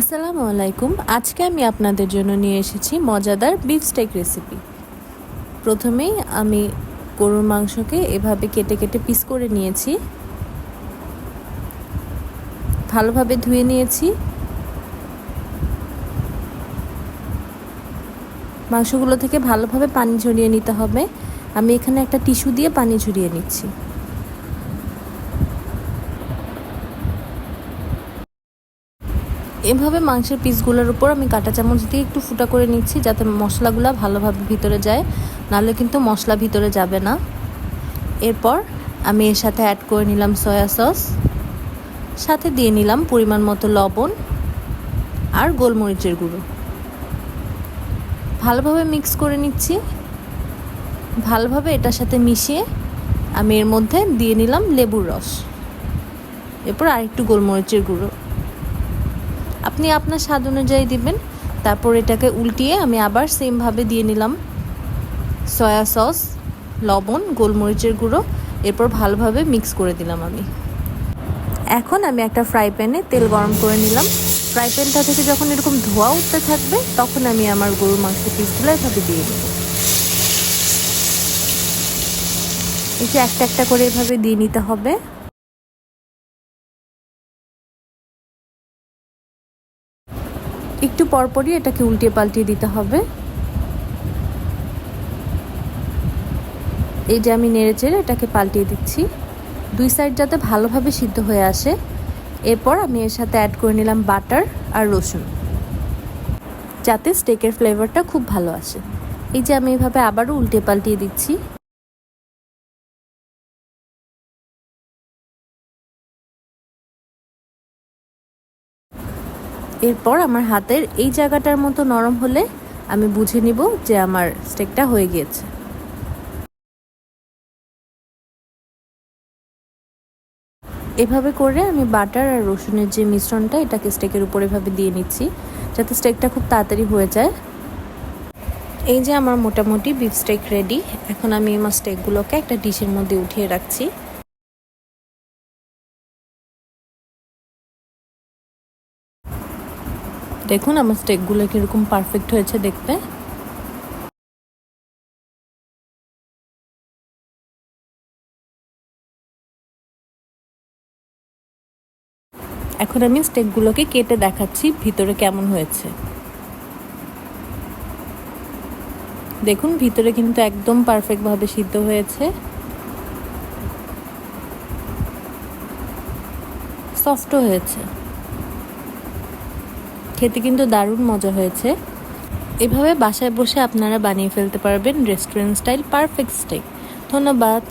আসসালামু আলাইকুম। আজকে আমি আপনাদের জন্য নিয়ে এসেছি মজাদার বিফ স্টেক রেসিপি প্রথমেই আমি গরুর মাংসকে এভাবে কেটে কেটে পিস করে নিয়েছি। ভালোভাবে ধুয়ে নিয়েছি। মাংসগুলো থেকে ভালোভাবে পানি ঝরিয়ে নিতে হবে। আমি এখানে একটা টিস্যু দিয়ে পানি ঝরিয়ে নিচ্ছি। এভাবে মাংসের পিসগুলোর উপর আমি কাঁটা চামচ দিয়ে একটু ফুটা করে নিচ্ছি যাতে মশলাগুলো ভালোভাবে ভিতরে যায়। নাহলে কিন্তু মশলা ভিতরে যাবে না। এরপর আমি এর সাথে অ্যাড করে নিলাম সয়া সস সাথে দিয়ে নিলাম পরিমাণ মতো লবণ আর গোলমরিচের গুঁড়ো। ভালোভাবে মিক্স করে নিচ্ছি। ভালোভাবে এটার সাথে মিশিয়ে আমি এর মধ্যে দিয়ে নিলাম লেবুর রস। এরপর আরেকটু গোলমরিচের গুঁড়ো। আপনি আপনার স্বাদ অনুযায়ী দিবেন। তারপর এটাকে উল্টিয়ে আমি আবার সেমভাবে দিয়ে নিলাম। সয়া সস, লবণ, গোলমরিচের গুঁড়ো, এরপর ভালোভাবে মিক্স করে দিলাম আমি। এখন আমি একটা ফ্রাই প্যানে তেল গরম করে নিলাম। ফ্রাই প্যানটা থেকে যখন এরকম ধোয়া উঠতে থাকবে, তখন আমি আমার গরুর মাংসের পিসগুলো এভাবে দিয়ে দেব এই যে একটা একটা করে এভাবে দিয়ে নিতে হবে। একটু পরপরই এটাকে উল্টিয়ে পাল্টিয়ে দিতে হবে। এই যে আমি নেড়ে চেড়ে এটাকে পাল্টিয়ে দিচ্ছি। দুই সাইড যাতে ভালোভাবে সিদ্ধ হয়ে আসে। এরপর আমি এর সাথে অ্যাড করে নিলাম বাটার আর রসুন। যাতে স্টেকের ফ্লেভারটা খুব ভালো আসে। এই যে আমি এভাবে আবারও উল্টে পাল্টিয়ে দিচ্ছি। এরপর আমার হাতের এই জায়গাটার মতো নরম হলে আমি বুঝে নিব যে আমার স্টেকটা হয়ে গিয়েছে। এভাবে করে আমি বাটার আর রসুনের যে মিশ্রণটা, এটাকে স্টেকের উপর এভাবে দিয়ে নিচ্ছি, যাতে স্টেকটা খুব তাড়াতাড়ি হয়ে যায়। এই যে আমার মোটামুটি বিফ স্টেক রেডি এখন আমি আমার স্টেকগুলোকে একটা ডিশের মধ্যে উঠিয়ে রাখছি। দেখুন, আমার স্টেকগুলো কীরকম পারফেক্ট হয়েছে দেখতে। এখন আমি স্টেকগুলোকে কেটে দেখাচ্ছি, ভিতরে কেমন হয়েছে। দেখুন, ভিতরে কিন্তু একদম পারফেক্টভাবে সিদ্ধ হয়েছে। সফটও হয়েছে। খেতে কিন্তু দারুণ মজা হয়েছে। এভাবে বাসায় বসে আপনারা বানিয়ে ফেলতে পারবেন রেস্টুরেন্ট স্টাইল পারফেক্ট স্টেক ধন্যবাদ।